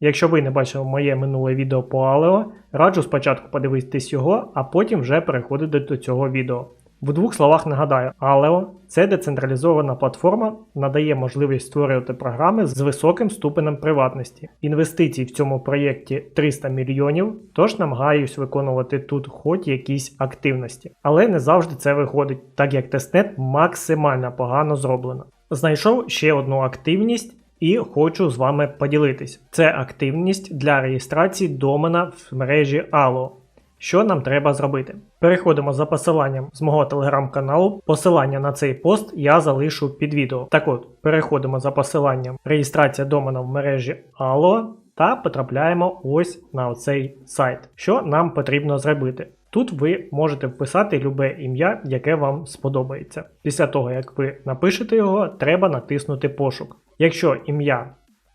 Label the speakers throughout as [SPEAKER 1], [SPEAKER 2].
[SPEAKER 1] Якщо ви не бачили моє минуле відео по Алео, раджу спочатку подивитись його, а потім вже переходити до цього відео. В двох словах нагадаю, Aleo – це децентралізована платформа, надає можливість створювати програми з високим ступенем приватності. Інвестицій в цьому проєкті 300 мільйонів, тож намагаюсь виконувати тут хоч якісь активності. Але не завжди це виходить, так як тестнет максимально погано зроблено. Знайшов ще одну активність і хочу з вами поділитись. Це активність для реєстрації домена в мережі Allo. Що нам треба зробити? Переходимо за посиланням з мого телеграм-каналу. Посилання на цей пост я залишу під відео. Так от, переходимо за посиланням реєстрація домена в мережі Allo та потрапляємо ось на оцей сайт. Що нам потрібно зробити? Тут ви можете вписати любе ім'я, яке вам сподобається. Після того, як ви напишете його, треба натиснути пошук. Якщо ім'я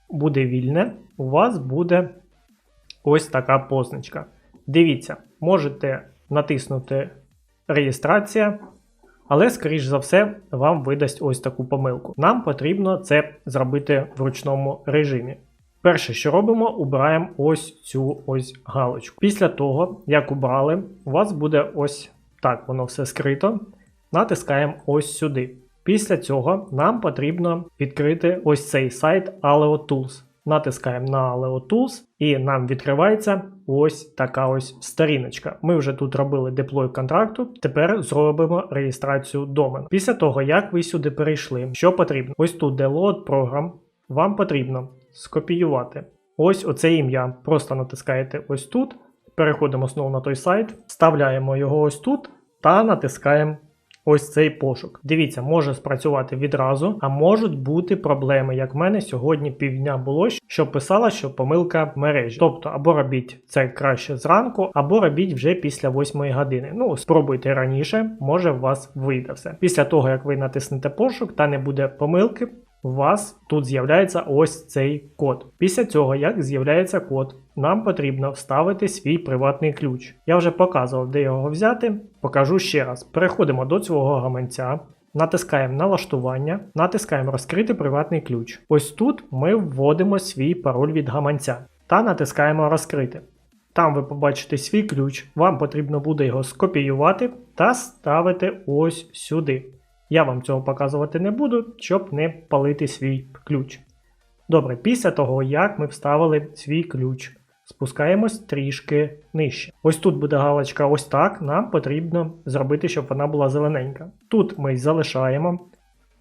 [SPEAKER 1] буде вільне, у вас буде ось така позначка. Дивіться, можете натиснути реєстрація, але, скоріш за все, вам видасть ось таку помилку. Нам потрібно це зробити в ручному режимі. Перше, що робимо, убираємо ось цю ось галочку. Після того, як убрали, у вас буде ось так, воно все скрито. Натискаємо ось сюди. Після цього нам потрібно відкрити ось цей сайт Aleo Tools. Натискаємо на Aleo Tools і нам відкривається ось така ось сторіночка. Ми вже тут робили деплой контракту, тепер зробимо реєстрацію домену. Після того, як ви сюди перейшли, що потрібно? Ось тут де load program, вам потрібно скопіювати ось оце ім'я. Просто натискаєте ось тут, переходимо знову на той сайт, вставляємо його ось тут та натискаємо ось цей пошук. Дивіться, може спрацювати відразу, а можуть бути проблеми, як в мене сьогодні півдня було, що писала, що помилка мережі. Тобто, або робіть це краще зранку, або робіть вже після 8 години. Ну, спробуйте раніше, може у вас вийде все. Після того, як ви натиснете пошук та не буде помилки. У вас тут з'являється ось цей код. Після цього, як з'являється код, нам потрібно вставити свій приватний ключ. Я вже показував, де його взяти. Покажу ще раз. Переходимо до цього гаманця, натискаємо налаштування, натискаємо розкрити приватний ключ. Ось тут ми вводимо свій пароль від гаманця та натискаємо розкрити. Там ви побачите свій ключ, вам потрібно буде його скопіювати та ставити ось сюди. Я вам цього показувати не буду, щоб не палити свій ключ. Добре, після того, як ми вставили свій ключ, спускаємось трішки нижче. Ось тут буде галочка ось так. Нам потрібно зробити, щоб вона була зелененька. Тут ми залишаємо.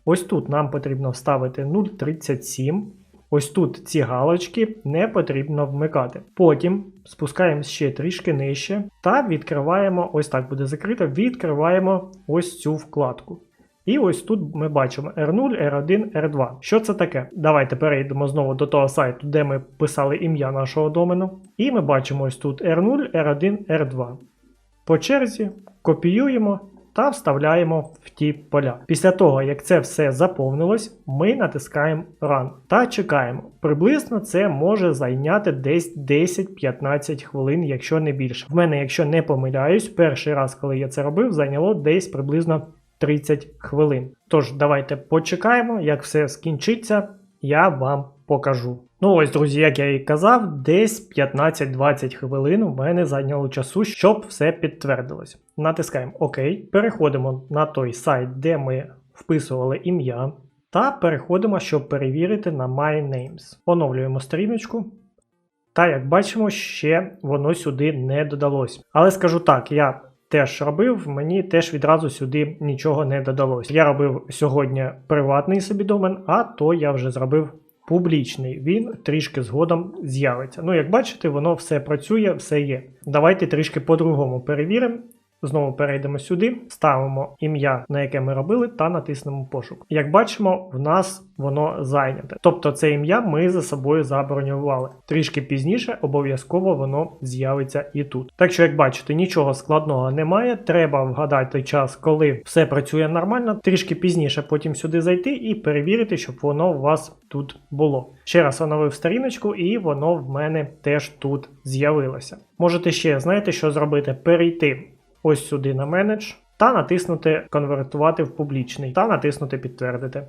[SPEAKER 1] Ось тут нам потрібно вставити 0,37. Ось тут ці галочки не потрібно вмикати. Потім спускаємось ще трішки нижче та відкриваємо, ось так буде закрито, відкриваємо ось цю вкладку. І ось тут ми бачимо R0, R1, R2. Що це таке? Давайте перейдемо знову до того сайту, де ми писали ім'я нашого домену. І ми бачимо ось тут R0, R1, R2. По черзі копіюємо та вставляємо в ті поля. Після того, як це все заповнилось, ми натискаємо Run та чекаємо. Приблизно це може зайняти десь 10-15 хвилин, якщо не більше. В мене, якщо не помиляюсь, перший раз, коли я це робив, зайняло десь приблизно 30 хвилин. Тож, давайте почекаємо, як все скінчиться, я вам покажу. Ну ось, друзі, як я і казав, десь 15-20 хвилин у мене зайняло часу, щоб все підтвердилось. Натискаємо ОК, переходимо на той сайт, де ми вписували ім'я, та переходимо, щоб перевірити на My. Оновлюємо сторіночку. Та, як бачимо, ще воно сюди не додалось. Але скажу так, я теж робив, мені теж відразу сюди нічого не додалось. Я робив сьогодні приватний собі домен, а то я вже зробив публічний. Він трішки згодом з'явиться. Ну, як бачите, воно все працює, все є. Давайте трішки по-другому перевіримо. Знову перейдемо сюди, ставимо ім'я, на яке ми робили, та натиснемо пошук. Як бачимо, в нас воно зайняте. Тобто це ім'я ми за собою забронювали. Трішки пізніше обов'язково воно з'явиться і тут. Так що, як бачите, нічого складного немає. Треба вгадати час, коли все працює нормально. Трішки пізніше потім сюди зайти і перевірити, щоб воно у вас тут було. Ще раз оновив сторіночку, і воно в мене теж тут з'явилося. Можете ще, знаєте, що зробити? Перейти ось сюди на менедж та натиснути конвертувати в публічний та натиснути підтвердити.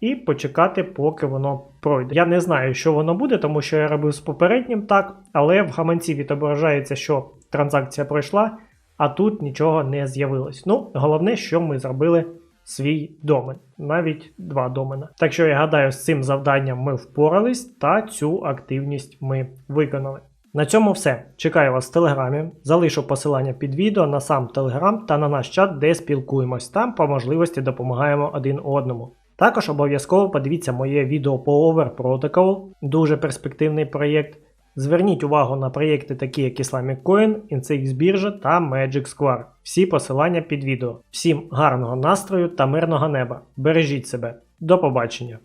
[SPEAKER 1] І почекати, поки воно пройде. Я не знаю, що воно буде, тому що я робив з попереднім так, але в гаманці відображається, що транзакція пройшла, а тут нічого не з'явилось. Ну, головне, що ми зробили свій домен, навіть два домена. Так що я гадаю, з цим завданням ми впорались та цю активність ми виконали. На цьому все. Чекаю вас в телеграмі. Залишу посилання під відео на сам телеграм та на наш чат, де спілкуємось. Там по можливості допомагаємо один одному. Також обов'язково подивіться моє відео по Over Protocol, дуже перспективний проєкт. Зверніть увагу на проєкти такі як Islamic Coin, INCX біржа та Magic Square. Всі посилання під відео. Всім гарного настрою та мирного неба. Бережіть себе. До побачення!